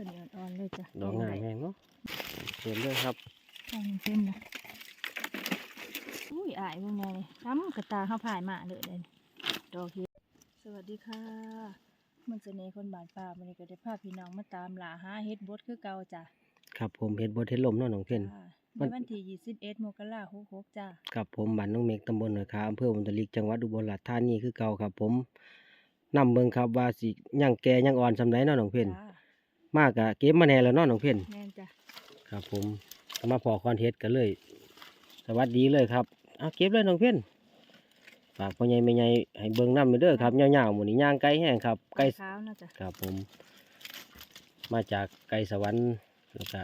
ตัวนี้อ่อนๆเลยจ้ะดอกงามแห้งเนาะเห็นเลยครับทางเส้นนะอุ้ยอายพวกนี้เลยทำกระตาเข้าผ่ายมาเลยเลยดอกเห็ดสวัสดีค่ะ มันเสน่ห์คนบานป่ามันนี้ก็ได้พาพี่น้องมาตามหลาหาเฮ็ดบดคือเก่าจ้ะครับผมเห็ดบดเห็ดลมเนาะน้องเพ่นจ้ามันในวันที่21มกราคม66จ้ะครับผมบ้านน้องเมกตำบลหน่อยคาอำเภอบุญทลิกจังหวัดอุบลราชธานีคือเก่าครับ ผมนำเบิ่งครับว่าสิยังแก่ยังอ่อนสำไรเนาะน้องเพ่นจ้า มากกะเก็บมาแน่แล้วเนาะน้องเพ่นแม่นจ้ะครับผมมาพอคอนเฮ็ดกันเลย สวัสดีเลยครับเอาเก็บเลยน้องเพ่นฝากพ่อใหญ่แม่ใหญ่ให้เบิ่งนำไปเด้อครับยาวๆหมื้นี้ย่างไกลแห้งครับไกลขาวนะจ้ะครับผม มาจากไกลสวรรค์แล้วก็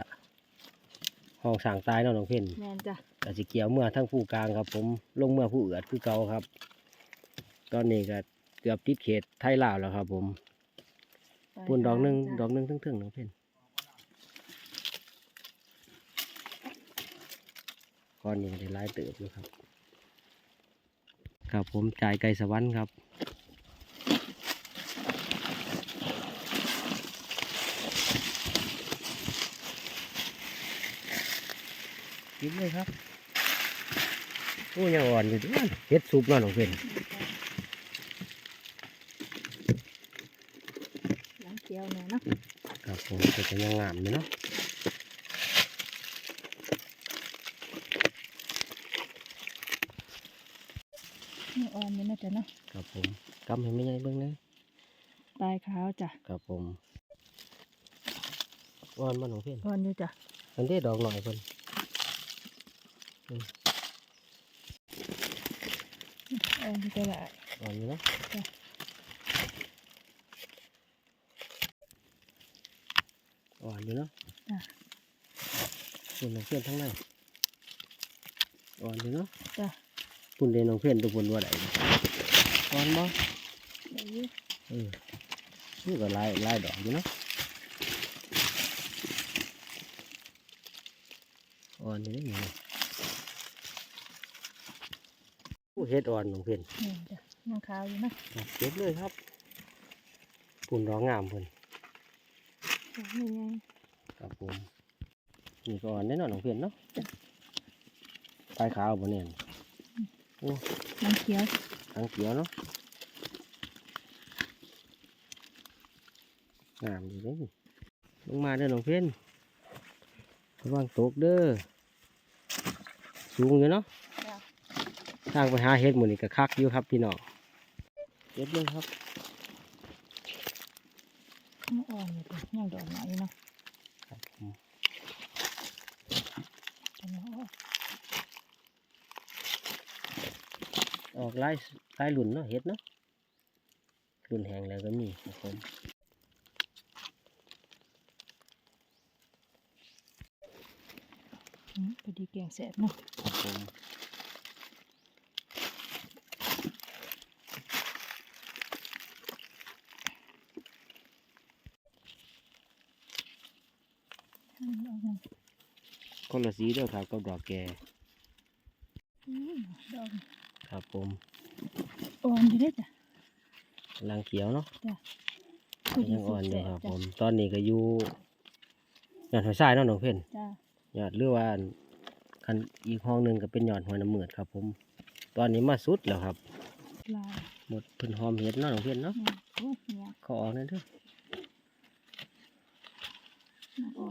ห้องสร้างตายเนาะน้องเพ่น แม่นจ้ะกสิเกี่ยวเมื่อทั้งผู้กลางครับ ผมลงเมื่อผู้เอือดคือเก่าครับ ตอนนี้ก็เกือบติดเขตไทยลาวแล้วครับ ผมไปปุ่นดอกหนึ่งจ้ะดอกหนึ่งทึ่งๆน้องเพ่นก้อนนี้ก็ได้หลายเติบอยู่ครับครับผมจ่ายไก่สวรรค์ครับกินเลยครับโอ้ยังอ่อนอยู่ด้วยเฮ็ดซุปเนาะน้องเพ่น หลังเกี ยวเนี่ยเนาะครับผมก็จะยังงามอยู่เนาะนี่อ่อนอยู่นะจ้ะเนาะครับผมกำให้ไม่ใหญ่เบิ่งเลยปลายขาวจ้ะครับผมอ่อนมาน้องเพ่นอ่อนอยู่จ้ะมันได้ดอกหน่อยเพิ่นอ่อนอยู่ก็หลายอ่อนอยู่เนาะ จ้ะ อ่อนอยู่เนาะจ้ะปุ่นน้องเพ่นทั้งนั้นอ่อนอยู่เนาะจ้ะปุ่นเดนน้องเพ่นตัวปุ่นว่าไดอ่อนบ่เดี๋ยวอยู่เออนี่ก็หลายหลายดอกอยู่เนาะอ่อนอยู่นี่นี่โอ้เฮ็ดอ่อนน้องเพ่นนี่จ้ะยังขาวอยู่เนาะครับเก็บเลยครับปุ่นดอกงามเพิ่นดอก นี่ไงครับผมนี่ก็อ่อนแน่นอนของเพื่อนเนาะปลายขาวบนเนี่ยโอ้น้ำเขียวทางเขียวเนาะงามดีเลยนี่ลงมาเด้อน้องเพื่อนระวังตกเด้อสูงอยู่เนาะจ้ะทางไปหาเห็ดหมูนี่ก็คักอยู่ครับพี่น้องเก็บเลยครับ ยังอ่อนอยู่จ้ะยังดอกหนเนาะครับผมจ้ะเนะออกไล่ไล่หลุนเนาะเห็ดเนาะหลุนแหงแล้วก็มีครับผมพอดีแกงแสบเนาะครับผม อืมดอกหนึ่ง คนละสีเด้อครับกับดอกแก่อืมดอกหนึ่งครับผมอ่อนอยู่เด้อจ้ะกำลังเขียวเนาะจ้ะยังอ่อนอยู่ครับแสผม ตอนนี้ก็อยู่ยอดหอยทรายเนาะน้องเพ่นจ้ะยอดหรือว่าคันอีกห้องหนึ่งก็เป็นยอดหอยน้ำมืดครับ ผม ตอนนี้มาสุดแล้วครับลายหมดเพิ่นหอมเห็ดเนาะน้องเพ่นเนาะอืมโอ้ยเนี่ยขอออกหนั่นเด้อยังอ่อ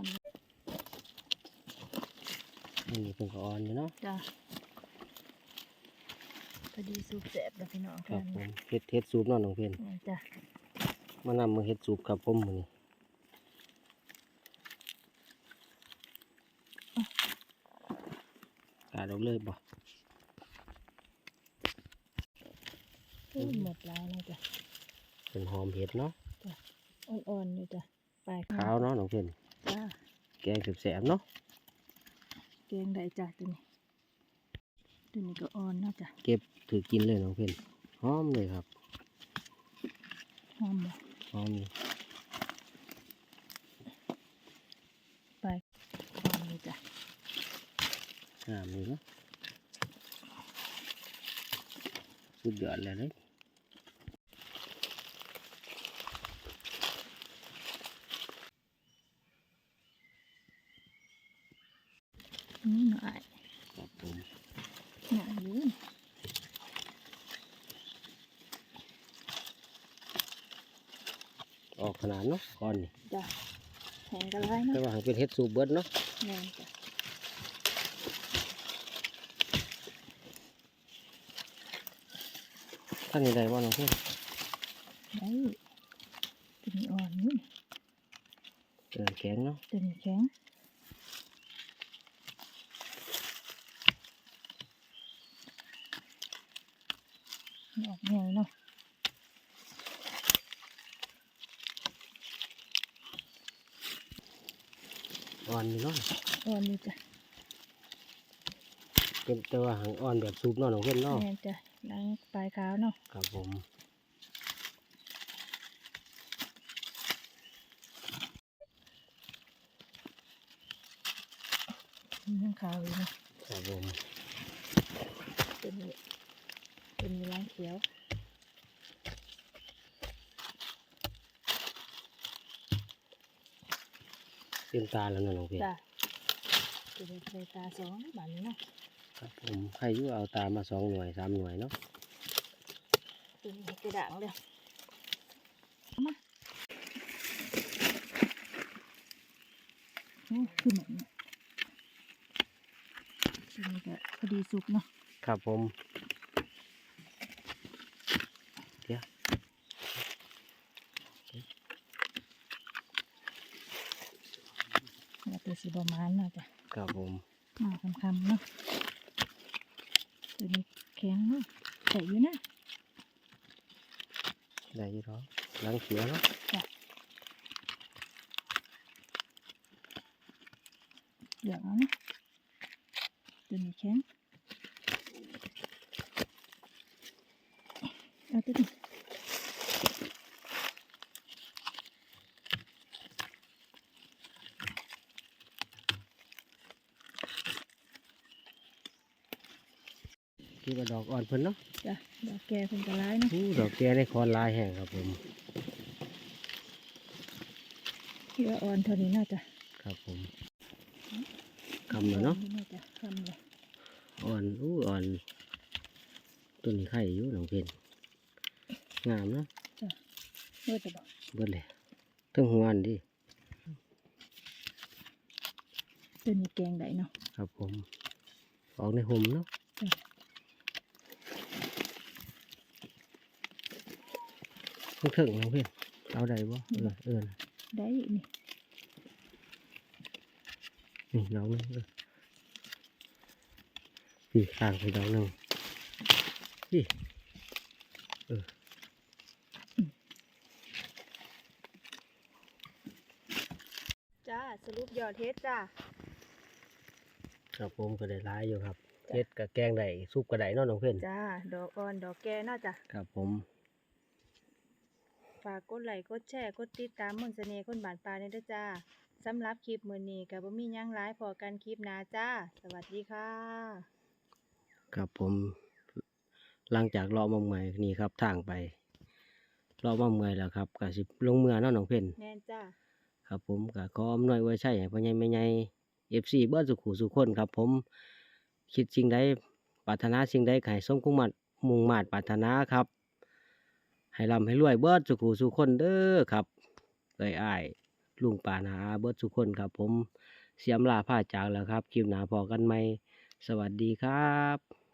นอยู่นี่เพิ่นก็อ่อนอยู่เนาะจ้ะพอดีสูบแสบแล้วพี่น้องครับกันผมเห็ดเห็ดสูบเนาะน้องเพ่นนี่จ้ะมานำมาเห็ดสูบครับผมมื้อนี้กาดออกเลยบ่อุ้ยหมดแล้วนะจ้ะเป็นหอมเห็ดเนาะอ่อนๆอยู่จ้ะปลายขาวเนาะน้องเพ่นจ้ะแกงแสบๆเนาะ เกงได้จ้ะตัวนี้ตัวนี้ก็อ่อนเนาะจ้ะเก็บถือกินเลยน้องเพ่นหอมเลยครับหอมบ่หอมอยู่ปลายอ่อนอยู่จ้ะงามเลยเนาะสุดยอดเลยเลย นี่หน่อย ครับผม หนายืน ออกข นาดเนาะก้อนนี่จ้ะแข็งกันไรแต่เนาะว่าหางเป็นเฮ็ดสูบเบิดเนาะแม่นจ้ะท่านนี้ได้บ่น้องเพื่อนได้ตัวนี้อ่อนอยืนเออแข็งเนาะตัวนี้แข็งดอกใหญ่เนาะ อ่อนอยู่เนาะอ่อนอยู่จ้ะเป็นแต่ว่าหางอ่อนแบบสูบเนาะน้องเพื่อนเนาะแม่นจ้ะล้างปลายขาวเนาะครับผมมีทั้งขาวอยู่เนาะครับผมเป็นนี้เป็นมีล้างเขียว เต็มตาแล้วเนาะน้องเพื่อนจ้ะตัวนี้ใส่ตาสองบานนี้เนาะครับผมให้อยู่เอาตามาสองหน่วยสามหน่วยเนาะตัวนี้กระด่างเลยมาโอ้ขึ้นหนังเนี่ยตัวนี้ก็พอดีสุกเนาะครับผมเดี๋ยว แล้วตัว สีบประมาณเนาะจ้ะครับผมมาคำๆเนาะตัวนี้แข็งเนาะใส่อยู่นะได้อยี่ท้อล้างเขียวเนาะเหลืองเอานะตัวนี้แข็งเอาตัวนี้ คือว่าดอกอ่อนเพิ่นเนาะจ้ะดอกแก่เป็นกระไรเนาะอู้ดอกแก่ในคอนลายแห้งครับผมที่ว่าอ่อนเท่านี้น่าจะครับผมคำเลยเนาะน่าจะคำเลยอ่อนอู้อ่อนต้นนี้ไข่อยู่น้องเพิ่นงามเนาะเมื่อจะบอกเบิดเลยทั้งหัวอันดิตัวนี้แกงได้เนาะครับผมออกในห่มเนาะ จ้ะเพิ่งถึงน้องเพิ่นเอาได้บ่เออเออนะได้นี่นี่ดอกหนึงเออพี่ข้างไปดอกหนึงพี่จ้าสรุปยอดเทสจ้าครับผมก็ได้ร้ายอยู่ครับเฮ็ดกับแกงได้ซุปก็ได้เนาะน้องเพิ่นจ้าดอกอ่อนดอกแก่เนาะจ้ะครับผม ฝากกดไลค์กดแชร์กดติดตามมนต์เสน่ห์คนบานปลายในเด้อจ้าสำหรับคลิปมื้อนี้ก็บ่มีหยังหลายพอกันคลิปหน้าจ้า สวัสดีค่ะ ครับผม หลังจากรอมาเมื่อยนี่ครับทางไป รอมาเมื่อยแล้วครับก็สิลงเมื่อเนาะน้องเพิ่น แน่นจ้า ครับผมก็ขออำนวยไว้ใช่ให้พ่อใหญ่แม่ใหญ่ FC เบิดสุขุสุขคนครับผมคิดสิ่งใดปรารถนาสิ่งใดก็ให้สมคุ้มัดมุ่งมาดปรารถนาครับ ให้ร่ำให้รวยเบิดสุขูสุคนเด้อครับเอ้ยอ้ายลุงป่านาเบิดสุคนครับ ผมเสียมลาผ้าจากแล้วครับคลิปหนาพอกันไหมสวัสดีครับ